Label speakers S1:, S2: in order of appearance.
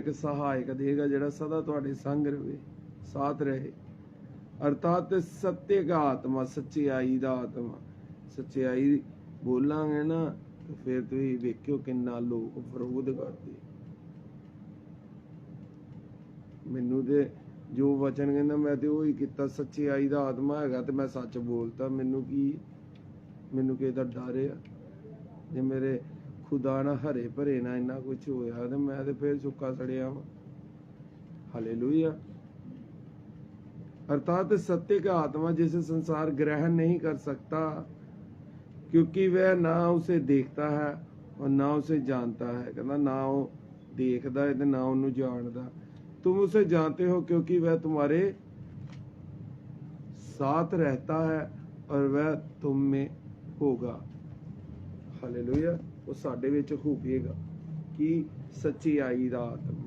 S1: ਇੱਕ ਸਹਾਇਕ ਦੇਗਾ ਜਿਹੜਾ ਸਦਾ ਤੁਹਾਡੇ ਸੰਗ ਰਵੇ, ਸਾਥ ਰਹੇ। ਅਰਥਾਤ ਸत्य ਦਾ ਆਤਮਾ, ਸੱਚਾਈ ਦਾ ਆਤਮਾ। ਸੱਚਾਈ ਬੋਲਾਂਗੇ ਨਾ, ਤੇ ਫਿਰ ਤੁਸੀਂ ਵੇਖਿਓ ਕਿੰਨਾ ਲੋਕ ਵਿਰੋਧ ਕਰਦੇ। ਮੈਨੂੰ ਤੇ ਜੋ ਵਚਨ ਕਹਿੰਦਾ, ਮੈਂ ਤੇ ਉਹੀ ਕੀਤਾ, ਸੱਚਾਈ ਦਾ ਆਤਮਾ ਹੈਗਾ ਤੇ ਮੈਂ ਸੱਚ ਬੋਲਤਾ। ਮੈਨੂੰ ਕੀ, ਮੈਨੂੰ ਕਿਸੇ ਦਾ ਡਰ ਆ? ਜੇ ਮੇਰੇ ਖੁਦਾ ਨਾ ਹਰੇ ਭਰੇ ਨਾ ਇੰਨਾ ਕੁਝ ਹੋਇਆ ਤੇ ਮੈਂ ਤੇ ਫਿਰ ਸੁੱਕਾ ਸੜਿਆ ਵਾਂ ਹਾਲੇਲੂਇਆ अर्थात सत्य का आत्मा जिसे संसार ग्रहण नहीं कर सकता क्योंकि वह ना उसे देखता है और ना उसे जानता है कहना ना वो देखता है ते ना ਉਹਨੂੰ ਜਾਣਦਾ तुम उसे जानते हो क्योंकि वह तुम्हारे साथ रहता है और वह तुम में होगा ਹਾਲੇਲੂਇਆ ਉਹ ਸਾਡੇ ਵਿੱਚ ਹੋਵੇਗਾ ਕਿ ਸੱਚੀ ਆਈ ਦਾ ਆਤਮਾ।